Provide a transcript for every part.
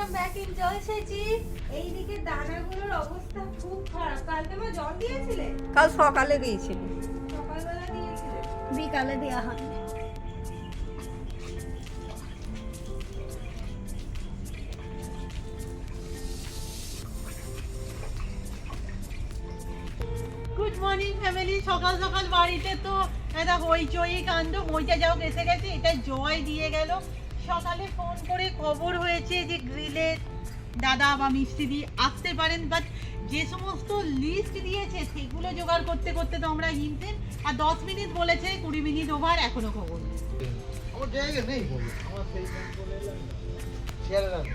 Welcome back in জলসেচি এইদিকে দানাগুলোর অবস্থা খুব খারাপ। কালকে মা জল দিয়েছিলে? কাল সকালে দিয়েছিল। সকালবেলা দিয়েছিলে? বিকালে দেওয়া হয়। গুড মর্নিং ফ্যামিলি সকাল সকাল বাড়িতে তো একটা হইচই কাণ্ড। মইটা যাও এসে গেছে এটা জয় দিয়ে গেল। সকালে ফোন করে খবর হয়েছে যে গ্রিলে দাদা বা দিয়ে আসতে পারেন বাট যে সমস্ত লিস্ট দিয়েছে, সেগুলো জোগাড় করতে করতে তো আমরা হিমতেন আর দশ মিনিট বলেছে, কুড়ি মিনিট ওভার এখনও খবর আমার জায়গা নেই আমার।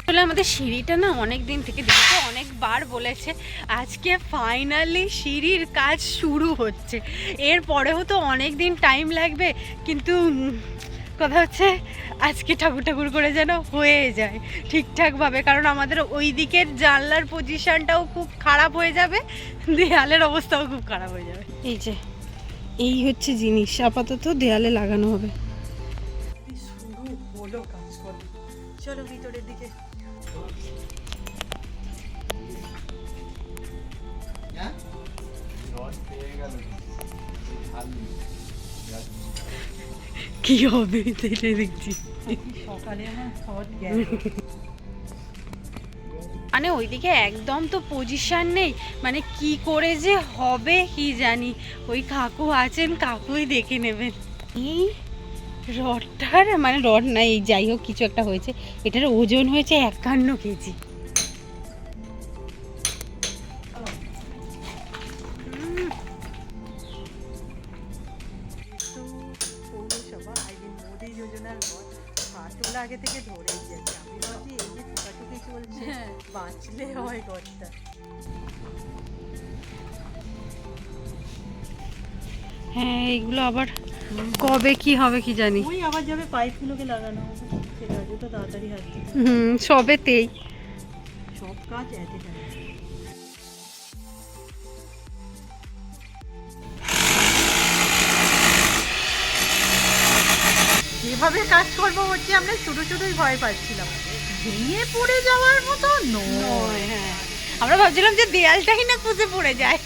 আসলে আমাদের সিঁড়িটা না অনেক দিন থেকে দেখতে অনেকবার বলেছে, আজকে ফাইনালি সিঁড়ির কাজ শুরু হচ্ছে। এর পরেও তো অনেক দিন টাইম লাগবে, কিন্তু কথা হচ্ছে আজকে ঠাকুর ঠাকুর করে যেন হয়ে যায় ঠিকঠাকভাবে, কারণ আমাদের ওই দিকের জানলার পজিশানটাও খুব খারাপ হয়ে যাবে, দেয়ালের অবস্থাও খুব খারাপ হয়ে যাবে। এই যে, এই হচ্ছে জিনিস, আপাতত দেয়ালে লাগানো হবে। হলো কাজ করবে চলো ভিতরের দিকে। হ্যাঁ? কি হবে সেটা দেখছি। সকালে মানে ওইদিকে একদম তো পজিশন নেই। মানে কি করে যে হবে কি জানি। ওই কাকু আছেন কাকুই দেখে নেবেন। এই রডটার মানে রড না, এই যাই হোক, কিছু একটা হয়েছে। এটার ওজন হয়েছে একান্ন কেজি। আগে থেকে হয় হ্যাঁ এইগুলো আবার কবে কি হবে কি জানি। ওই আবার যাবে পাইপগুলোকে লাগানো তো তাড়াতাড়ি হুম সবেতেই। সব কাজ এতে যেভাবে কাজ করব হচ্ছে আমরা শুরু শুরুই ভয় পাচ্ছিলাম। ভেঙে পড়ে যাওয়ার মতো নয়। হ্যাঁ। আমরা ভাবছিলাম যে দেয়ালটাই না পুজে পড়ে যায়।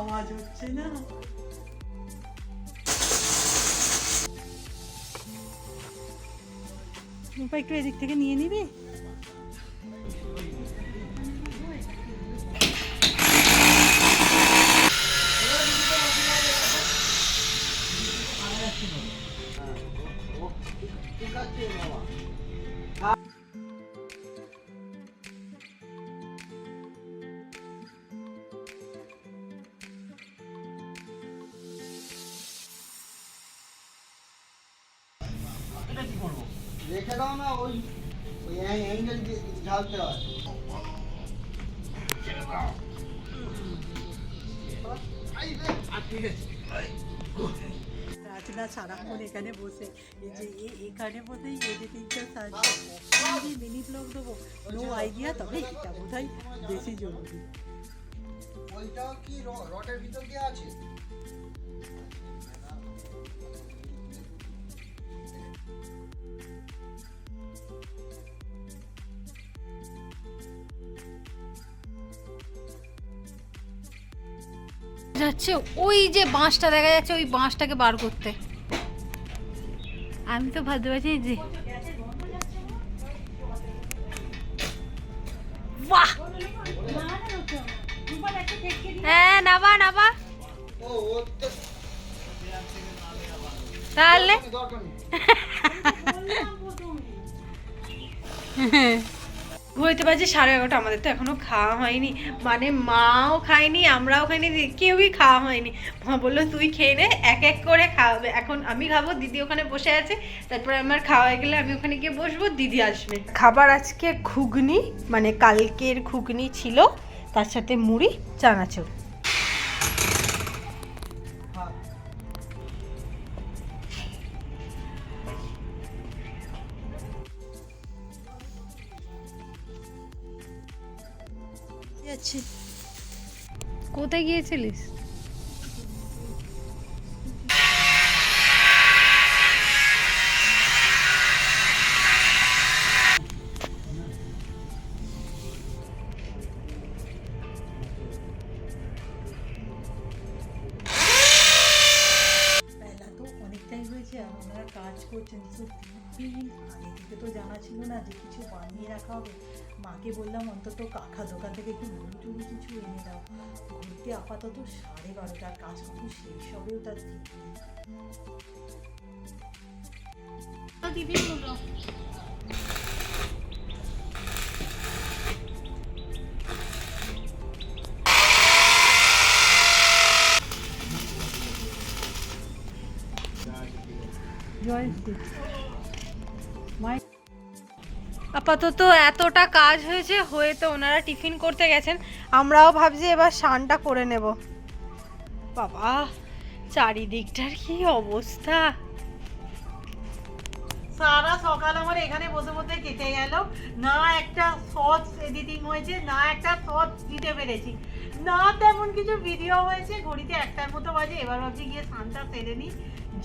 আওয়াজ হচ্ছে না একটু নিয়ে নিবি। রেখে ওই ওই অ্যাঙ্গেল ঢালতে হয় আই রে, আটকে গেছে। রাজনা সারাক্ষণ এখানে বসে। এই যে এখানে বসেই এডিটিংটা সার্চ মিনিট লোক দেবো। নো আইডিয়া তবে এটা বোধ হয় বেশি জরুরি। ওইটাও কি র- রডের ভিতর দিয়ে আছে? যাচ্ছে ওই যে বাঁশটা দেখা যাচ্ছে ওই বাঁশটাকে বার করতে। আমি তো ভাবতে পারছি যে বাহ! হ্যাঁ নাবা তাহলে? দরকার পারে যে সাড়ে এগারোটা, আমাদের তো এখনও খাওয়া হয়নি। মানে মাও খায়নি, আমরাও খাইনি কেউই খাওয়া হয়নি। মা বলল, তুই খেয়ে নে, এক এক করে খাওয়াবে। এখন আমি খাব, দিদি ওখানে বসে আছে, তারপরে আমার খাওয়া গেলে আমি ওখানে গিয়ে বসবো, দিদি আসবে। খাবার আজকে ঘুগনি মানে কালকের ঘুগনি ছিল, তার সাথে মুড়ি, চানাচুর। যাচ্ছে। কোথায় গিয়েছিলিস? কাজ করছেন আগে থেকে তো জানা ছিল না যে কিছু বানিয়ে রাখা হবে। মাকে বললাম, অন্তত কাকা দোকান থেকে একটু মুড়ি টুড়ি কিছু এনে দাও ঘুরতে আপাতত সাড়ে বারোটার কাজ কখন শেষ হবেও তার ঠিক নেই। আপাতত এতটা কাজ হয়েছে, হয়ে তো ওনারা টিফিন করতে গেছেন। আমরাও ভাবছি এবার স্নানটা করে নেব। বাবা, চারিদিকটার কি অবস্থা? সারা সকাল আমার এখানে বসে বসে কেটে গেল। না একটা শর্টস এডিটিং হয়েছে, না একটা শর্টস দিতে পেরেছি। না তেমন কিছু ভিডিও হয়েছে, ঘড়িতে একটার মতো বাজে, এবার ভাবছি গিয়ে স্নানটা সেরে নিই।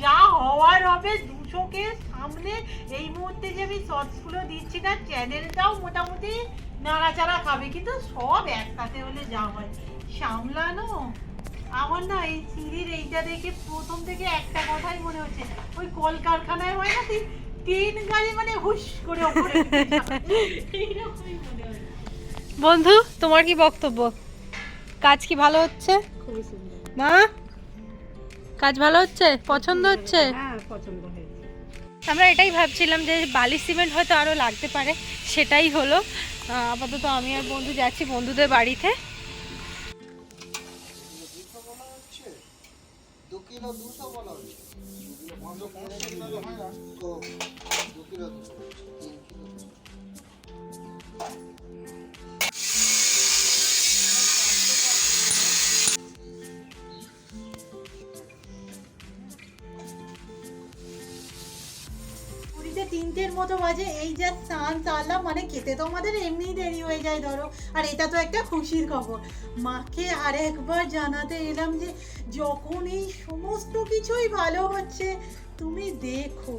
যা হওয়ার হবে দুশোকে সামনে। এই মুহূর্তে যে আমি শর্টসগুলো দিচ্ছি না চ্যানেলটাও মোটামুটি নাড়াচাড়া খাবে, কিন্তু সব একসাথে হলে যা হয়। সামলানো? আমার না এই সিঁড়ির এইটা দেখে প্রথম থেকে একটা কথাই মনে হচ্ছে। ওই কলকারখানায় হয় না তুই? তিন গাড়ি মানে হুশ করে মনে হয়। বন্ধু তোমার কি বক্তব্য? কাজ কি ভালো হচ্ছে? মা কাজ ভালো হচ্ছে? পছন্দ হচ্ছে? হ্যাঁ আমরা এটাই ভাবছিলাম যে বালি সিমেন্ট হয়তো আরও লাগতে পারে। সেটাই হলো। আপাতত আমি আর বন্ধু যাচ্ছি বন্ধুদের বাড়িতে। দু কিলো দুশো বলা হচ্ছে দু কিলো পাঁচশো পঞ্চাশ কিলো হয় না তো তিনটের মতো বাজে, এই যা স্নান চালাম মানে খেতে তো আমাদের এমনিই দেরি হয়ে যায়, ধরো। আর এটা তো একটা খুশির খবর। মাকে আরেকবার জানাতে এলাম যে, যখন এই সমস্ত কিছুই ভালো হচ্ছে, তুমি দেখো।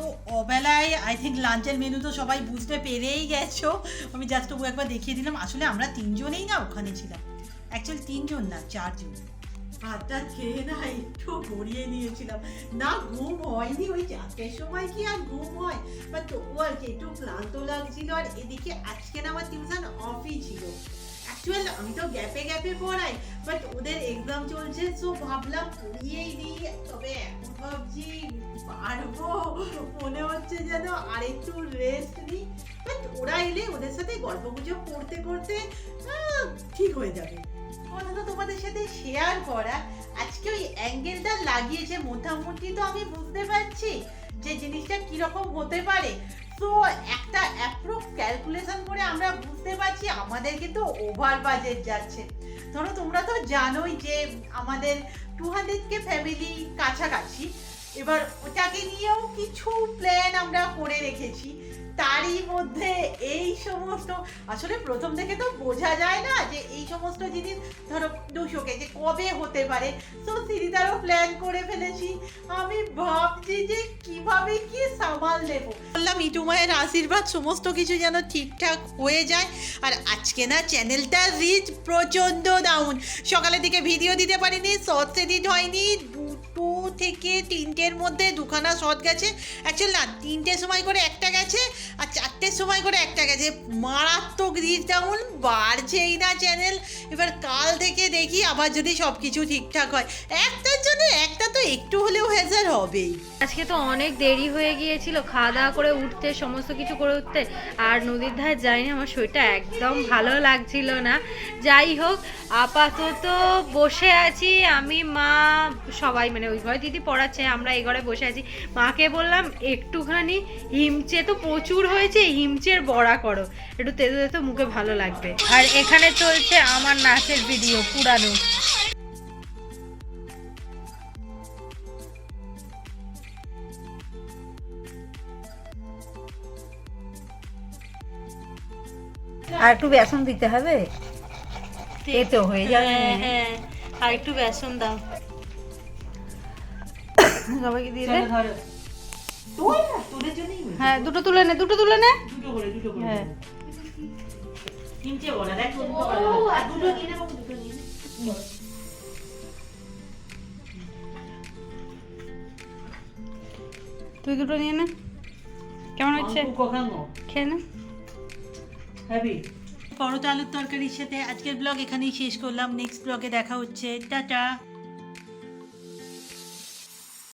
তো অবেলায় আই থিঙ্ক লাঞ্চের মেনু তো সবাই বুঝতে পেরেই গেছো। আমি জাস্ট তবু একবার দেখিয়ে দিলাম। আসলে আমরা তিনজনেই না ওখানে ছিলাম। অ্যাকচুয়ালি তিনজন না, চারজন। ভাতটা খেয়ে না একটু গড়িয়ে নিয়েছিলাম। না, ঘুম হয়নি। ওই চারটের সময় কি আর ঘুম হয়? বা তবু আর কি, একটু ক্লান্ত লাগছিল। আর এদিকে আজকে না আমার টিউশন অফই ছিল। অ্যাকচুয়াল আমি তো গ্যাপে গ্যাপে পড়াই বাট ওদের এক্সাম চলছে সো ভাবলাম পড়িয়েই দিই। তবে এখন ভাবছি, পারব। মনে হচ্ছে যেন আরেকটু রেস্ট নিই। ওরা এলে ওদের সাথে গল্প গুজব করতে করতে ঠিক হয়ে যাবে। কথা তো তোমাদের সাথে শেয়ার করা। আজকে ওই অ্যাঙ্গেলটা লাগিয়েছে মোটামুটি তো আমি বুঝতে পারছি যে জিনিসটা কীরকম হতে পারে। তো একটা অ্যাপ্রোক্স ক্যালকুলেশন করে আমরা বুঝতে পারছি আমাদের কিন্তু ওভার বাজেট যাচ্ছে। ধরো তোমরা তো জানোই যে আমাদের টু হান্ড্রেড কে ফ্যামিলি কাছাকাছি। এবার ওটাকে নিয়েও কিছু প্ল্যান আমরা করে রেখেছি। তারই মধ্যে এই সমস্ত, আসলে প্রথম থেকে তো বোঝা যায় না যে এই সমস্ত জিনিস ধরো দুশোকে, যে কবে হতে পারে। তো সিরিদারও প্ল্যান করে ফেলেছি। আমি ভাবছি যে কীভাবে কি সামাল দেব। বললাম, ইটু মায়ের আশীর্বাদ, সমস্ত কিছু যেন ঠিকঠাক হয়ে যায়। আর আজকে না চ্যানেলটা রিচ প্রচণ্ড ডাউন সকালের দিকে ভিডিও দিতে পারিনি শর্টস এডিট হয়নি থেকে তিনটের মধ্যে দুখানা শট গেছে। অ্যাকচুয়ালি না, তিনটের সময় করে একটা গেছে আর চারটের সময় করে একটা গেছে। মারাত্মক রিচ ডাউন বাড়ছেই না চ্যানেল এবার কাল থেকে দেখি আবার যদি সব কিছু ঠিকঠাক হয়। একটার জন্য একটা তো একটু হলেও হেজার হবেই। আজকে তো অনেক দেরি হয়ে গিয়েছিল, খাওয়া দাওয়া করে উঠতে, সমস্ত কিছু করে উঠতে। আর নদীর ধারে যাইনি, আমার শরীরটা একদম ভালো লাগছিল না। যাই হোক, আপাতত বসে আছি আমি, মা, সবাই মানে ওই ঘরে দিদি পড়াচ্ছে আমরা এই ঘরে বসে আছি। মাকে বললাম একটুখানি হিমচে তো প্রচুর হয়েছে হিমচের বড়া করো। একটু তেতো তেতো মুখে ভালো লাগবে। আর এখানে চলছে আমার নাচের ভিডিও পুরানো। আর একটু বেসন দিতে হবে? এতে হয়ে যাবে। হ্যাঁ হ্যাঁ। আর একটু বেসন দাও। সবাইকে দিয়ে দে। হ্যাঁ দুটো তুলে নে দুটো তুলে নে। দুটো করে দুটো করে। হ্যাঁ। তুই দুটো নিয়ে নে। কেমন হচ্ছে? খেয়ে নে। পরোটা আলুর তরকারির সাথে আজকের ব্লগ এখানেই শেষ করলাম। নেক্সট ব্লগে দেখা হচ্ছে। টাটা।